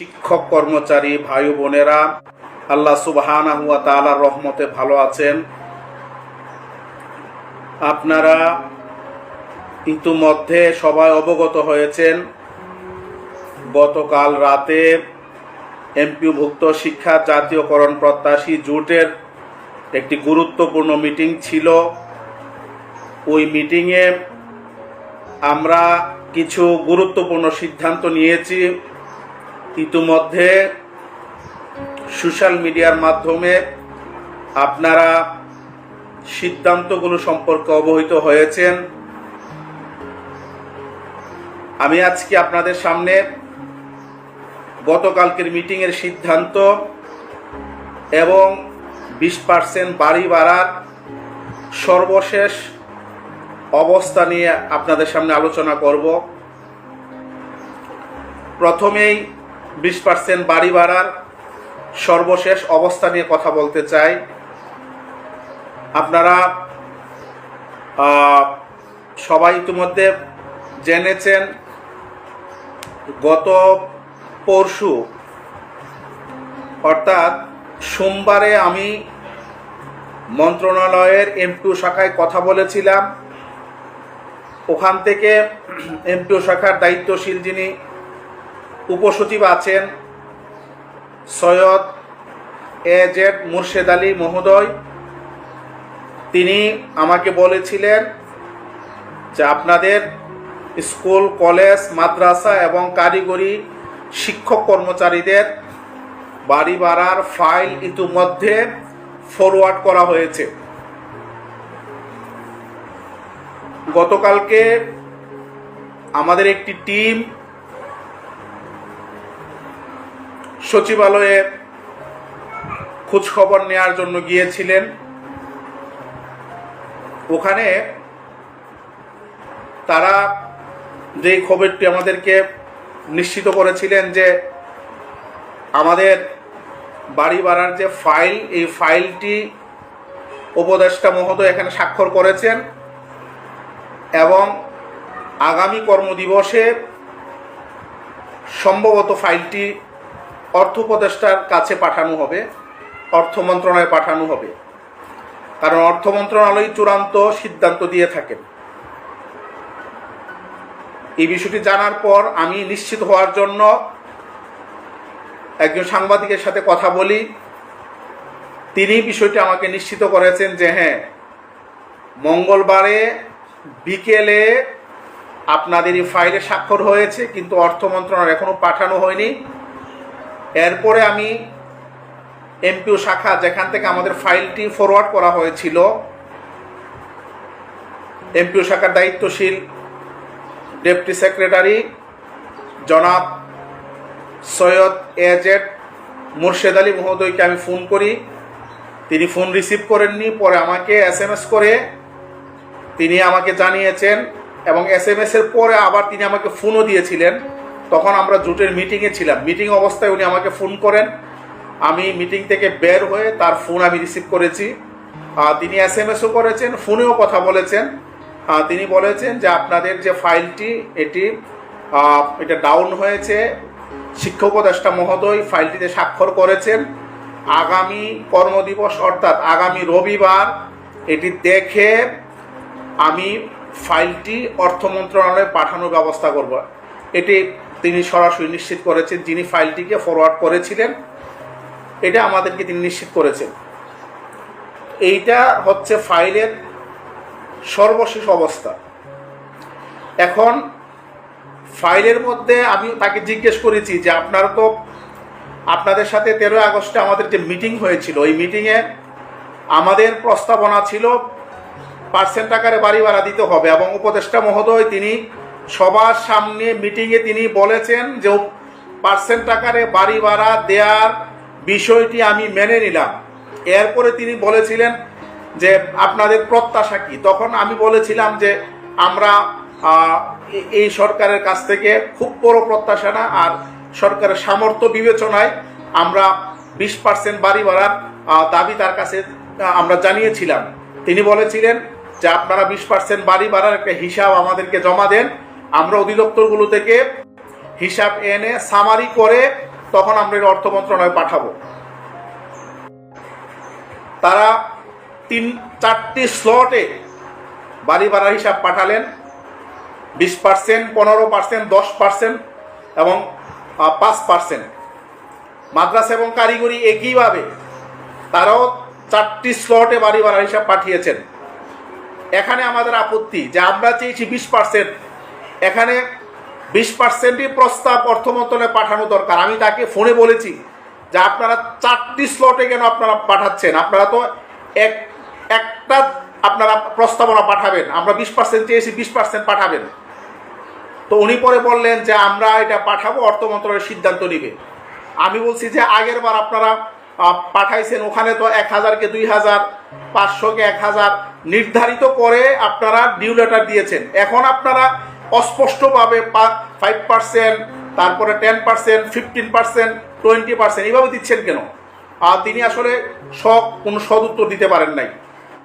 শিক্ষক কর্মচারী ভাই বোনেরা, আল্লাহ তাআলার রহমতে ভালো আছেন। আপনারা ইতিমধ্যে সবাই অবগত হয়েছেন, গতকাল রাতে এমপিভুক্ত শিক্ষা জাতীয়করণ প্রত্যাশী জোটের একটি গুরুত্বপূর্ণ মিটিং ছিল। ওই মিটিংয়ে আমরা কিছু গুরুত্বপূর্ণ সিদ্ধান্ত নিয়েছি। ইতিমধ্যে সোশ্যাল মিডিয়ার মাধ্যমে আপনারা সিদ্ধান্তগুলো সম্পর্কে অবহিত হয়েছেন। আমি আজকে আপনাদের সামনে গতকালকের মিটিংয়ের সিদ্ধান্ত এবং বিশ পার্সেন্ট বাড়ি বাড়ার সর্বশেষ অবস্থা নিয়ে আপনাদের সামনে আলোচনা করব। প্রথমেই বিশ পার্সেন্ট বাড়ি বাড়ার সর্বশেষ অবস্থা নিয়ে কথা বলতে চাই। আপনারা সবাই ইতিমধ্যে জেনেছেন, গত পরশু, অর্থাৎ সোমবারে আমি মন্ত্রণালয়ের এমপিও শাখায় কথা বলেছিলাম। ওখান থেকে এমপিও শাখার দায়িত্বশীল যিনি উপসচিব আছেন সৈয়দ এ জেড মুর্শেদ আলী মহোদয়। তিনি আমাকে বলেছিলেন যে আপনাদের স্কুল, কলেজ, মাদ্রাসা এবং কারিগরি শিক্ষক কর্মচারীদের বাড়ি ভাড়ার ফাইল ইতিমধ্যে ফরওয়ার্ড করা হয়েছে। গতকালকে আমাদের একটি টিম সচিবালয়ে খোঁজখবর নেওয়ার জন্য গিয়েছিলেন। ওখানে তারা যেই খবরটি আমাদেরকে নিশ্চিত করেছিলেন যে আমাদের বাড়ি ভাড়ার যে ফাইল, এই ফাইলটি উপদেষ্টা মহোদয় এখানে স্বাক্ষর করেছেন এবং আগামী কর্মদিবসে সম্ভবত ফাইলটি অর্থ উপদেষ্টার কাছে পাঠানো হবে, অর্থ মন্ত্রণালয়ে পাঠানো হবে। কারণ অর্থ মন্ত্রণালয় চূড়ান্ত সিদ্ধান্ত দিয়ে থাকেন এই বিষয়টি জানার পর আমি নিশ্চিত হওয়ার জন্য একজন সাংবাদিকের সাথে কথা বলি। তিনি বিষয়টি আমাকে নিশ্চিত করেছেন যে হ্যাঁ মঙ্গলবারে বিকেলে আপনাদের এই ফাইলে স্বাক্ষর হয়েছে, কিন্তু অর্থ মন্ত্রণালয় এখনও পাঠানো হয়নি। এরপরে আমি এমপিও শাখা, যেখান থেকে আমাদের ফাইলটি ফরওয়ার্ড করা হয়েছিল, এমপিও শাখার দায়িত্বশীল ডেপুটি সেক্রেটারি জনাব সৈয়দ এজেড মুর্শেদ আলী মহোদয়কে আমি ফোন করি। তিনি ফোন রিসিভ করেননি, পরে আমাকে এস এম এস করে তিনি আমাকে জানিয়েছেন এবং এস এম এস এর পরে আবার তিনি আমাকে ফোনও দিয়েছিলেন। তখন আমরা জোটের মিটিংয়ে ছিলাম। মিটিং অবস্থায় উনি আমাকে ফোন করেন। আমি মিটিং থেকে বের হয়ে তার ফোন আমি রিসিভ করেছি। তিনি এস এম এসও করেছেন ফোনেও কথা বলেছেন। তিনি বলেছেন যে আপনাদের যে ফাইলটি এটি এটা ডাউন হয়েছে। শিক্ষা উপদেষ্টা মহোদয় ফাইলটিতে স্বাক্ষর করেছেন। আগামী কর্মদিবস অর্থাৎ আগামী রবিবার এটি দেখে আমি ফাইলটি অর্থ মন্ত্রণালয়ে পাঠানোর ব্যবস্থা করব। এটি তিনি সরাসরি নিশ্চিত করেছেন, যিনি ফাইলটিকে ফরওয়ার্ড করেছিলেন, এটা আমাদেরকে তিনি নিশ্চিত করেছেন। এইটা হচ্ছে ফাইলের সর্বশেষ অবস্থা। এখন, ফাইলের মধ্যে আমি তাকে জিজ্ঞেস করেছি যে আপনারা তো, আপনাদের সাথে তেরোই আগস্টে আমাদের যে মিটিং হয়েছিল, ওই মিটিংয়ে আমাদের প্রস্তাবনা ছিল পার্সেন্ট আকারে বাড়ি ভাড়া দিতে হবে এবং উপদেষ্টা মহোদয়, তিনি সবার সামনে মিটিংয়ে তিনি বলেছেন যে পার্সেন্ট আকারে বাড়ি ভাড়া দেওয়ার বিষয়টি আমি মেনে নিলাম। এরপরে তিনি বলেছিলেন যে আপনাদের প্রত্যাশা কি? তখন আমি বলেছিলাম যে আমরা এই সরকারের কাছ থেকে খুব বড় প্রত্যাশা না, আর সরকারের সামর্থ্য বিবেচনায় আমরা বিশ পার্সেন্ট বাড়ি ভাড়ার দাবি তার কাছে আমরা জানিয়েছিলাম। তিনি বলেছিলেন যে আপনারা বিশ পার্সেন্ট বাড়ি ভাড়ার একটা হিসাব আমাদেরকে জমা দেন আমরা অধিদপ্তরগুলো থেকে হিসাব এনে সামারি করে তখন আমরা অর্থ মন্ত্রণালয়ে পাঠাবো। তারা তিন, চারটি স্লটে বাড়ি ভাড়ার হিসাব পাঠালেন, বিশ পার্সেন্ট পনেরো পার্সেন্ট দশ পার্সেন্ট এবং পাঁচ পার্সেন্ট মাদ্রাসা এবং কারিগরি একইভাবে তারাও চারটি স্লটে বাড়ি ভাড়ার হিসাব পাঠিয়েছেন। এখানে আমাদের আপত্তি যে আমরা চেয়েছি বিশ পার্সেন্ট এখানে বিশ পার্সেন্টই প্রস্তাব অর্থ মন্ত্রণালয়ে পাঠানো দরকার। আমি তাকে ফোনে বলেছি যে আপনারা চারটি স্লটে কেন আপনারা পাঠাচ্ছেন? আপনারা তো এক, একটা আপনারা প্রস্তাবনা পাঠাবেন। আমরা বিশ পার্সেন্ট চেয়েছি, বিশ পার্সেন্ট পাঠাবেন। তো উনি পরে বললেন যে আমরা এটা পাঠাবো, অর্থ মন্ত্রণালয়ের সিদ্ধান্ত নিবে। আমি বলছি যে আগের বার আপনারা পাঠাইছেন, ওখানে তো এক হাজারকে দুই হাজার, পাঁচশোকে এক হাজার নির্ধারিত করে আপনারা ডিউ লেটার দিয়েছেন। এখন আপনারা অস্পষ্টভাবে ফাইভ পার্সেন্ট তারপরে ten percent fifteen percent twenty percent এইভাবে দিচ্ছেন কেন? আর তিনি আসলে সব কোনো সদ উত্তর দিতে পারেন নাই।